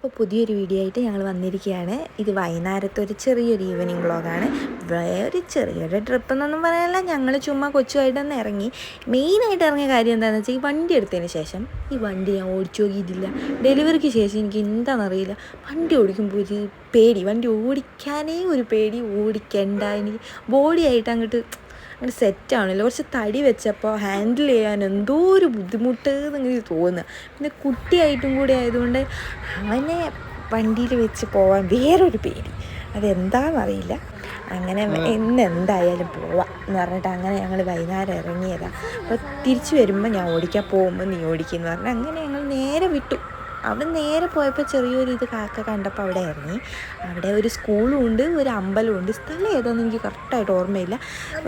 അപ്പോൾ പുതിയൊരു വീഡിയോ ആയിട്ട് ഞങ്ങൾ വന്നിരിക്കുകയാണ്. ഇത് വൈകുന്നേരത്തെ ഒരു ചെറിയൊരു ഈവനിങ് വ്ളോഗാണ് വേറെ ചെറിയൊരു ട്രിപ്പ് എന്നൊന്നും പറയാനല്ല. ഞങ്ങൾ ചുമ്മാ കൊച്ചുമായിട്ടൊന്ന് ഇറങ്ങി. മെയിനായിട്ട് ഇറങ്ങിയ കാര്യം എന്താണെന്ന് വെച്ചാൽ ഈ വണ്ടി എടുത്തതിന് ശേഷം ഈ വണ്ടി ഞാൻ ഓടിച്ചു നോക്കിയിട്ടില്ല. ഡെലിവറിക്ക് ശേഷം എനിക്ക് എന്താണെന്നറിയില്ല. വണ്ടി ഓടിക്കുമ്പോൾ ഒരു പേടി. വണ്ടി ഓടിക്കാനേ ഒരു പേടി. ഓടിക്കണ്ട. എനിക്ക് ബോഡിയായിട്ട് അങ്ങോട്ട് അങ്ങനെ സെറ്റാണല്ലോ കുറച്ച് തടി വെച്ചപ്പോൾ ഹാൻഡിൽ ചെയ്യാൻ എന്തോ ഒരു ബുദ്ധിമുട്ട് എന്നിങ്ങനെ തോന്നുക പിന്നെ കുട്ടിയായിട്ടും കൂടി ആയതുകൊണ്ട് അവനെ വണ്ടിയിൽ വെച്ച് പോവാൻ വേറൊരു പേടി. അതെന്താണെന്നറിയില്ല അങ്ങനെ ഇന്ന് എന്തായാലും പോവാം എന്ന് പറഞ്ഞിട്ട് അങ്ങനെ ഞങ്ങൾ വൈകുന്നേരം ഇറങ്ങിയതാണ് അപ്പോൾ തിരിച്ചു വരുമ്പോൾ ഞാൻ ഓടിക്കാൻ പോകുമ്പോൾ നീ ഓടിക്കുന്നു പറഞ്ഞാൽ അങ്ങനെ ഞങ്ങൾ നേരെ വിട്ടു. അവിടെ നേരെ പോയപ്പോൾ ചെറിയൊരു ഇത് കാക്ക കണ്ടപ്പോൾ അവിടെ ഇറങ്ങി. അവിടെ ഒരു സ്കൂളും ഉണ്ട് ഒരു അമ്പലവും ഉണ്ട് സ്ഥലം ഏതാണെന്ന് എനിക്ക് കറക്റ്റായിട്ട് ഓർമ്മയില്ല.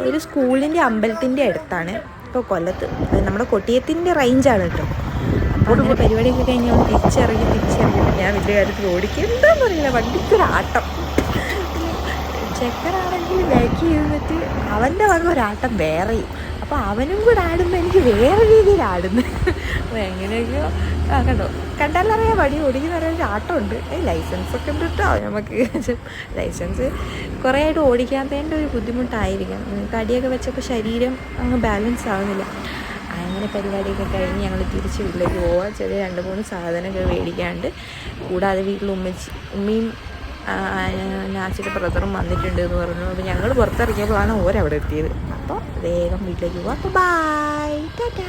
ഒരു സ്കൂളിന്റെ അമ്പലത്തിന്റെ അടുത്താണ്. ഇപ്പോൾ കൊല്ലത്ത്. നമ്മുടെ കൊട്ടിയത്തിന്റെ റേഞ്ചാണ് കേട്ടോ അപ്പോൾ അങ്ങനെ പരിപാടിയൊക്കെ കഴിഞ്ഞ് അവൾ തിരിച്ചിറങ്ങി തിരിച്ചിറങ്ങി. ഞാൻ വലിയ കാര്യത്തിൽ ഓടിക്കുക എന്താണെന്ന് അറിയില്ല വണ്ടിക്കൊരാട്ടം ചെക്കനാണെങ്കിൽ ബാക്ക് ചെയ്തിട്ട് അവന്റെ വക ഒരാട്ടം വേറെയും. അപ്പോൾ അവനും കൂടെ ആടുമ്പോൾ എനിക്ക് വേറെ രീതിയിൽ ആടുന്നു. അപ്പോൾ എങ്ങനെയൊക്കെയോ കണ്ടോ? കണ്ടാലറിയാം വടി ഓടിക്കുന്ന ഒരു ആട്ടമുണ്ട്. ലൈസൻസ് ഒക്കെ ഉണ്ട് കേട്ടോ നമുക്ക് ലൈസൻസ് കുറേ ആയിട്ട് ഓടിക്കാത്തതിന്റെ ഒരു ബുദ്ധിമുട്ടായിരിക്കും. തടിയൊക്കെ വെച്ചപ്പോൾ ശരീരം അങ്ങ് ബാലൻസ് ആവുന്നില്ല. അങ്ങനെ പരിപാടിയൊക്കെ കഴിഞ്ഞ് ഞങ്ങൾ തിരിച്ച് വീട്ടിലേക്ക് പോവാം. ചെറിയ രണ്ട് മൂന്ന് സാധനമൊക്കെ മേടിക്കാണ്ട് കൂടാതെ വീട്ടിൽ ഉമ്മച്ചി ഉമ്മയും നാച്ചിന്റെ ബ്രദറും വന്നിട്ടുണ്ട് എന്ന് പറഞ്ഞു. അപ്പോൾ ഞങ്ങൾ പുറത്തിറങ്ങിയപ്പോഴാണ് ഓരവിടെ എത്തിയത്. അപ്പോൾ വേഗം വീട്ടിലേക്ക് പോവാം. അപ്പോൾ ബൈ ടാറ്റാ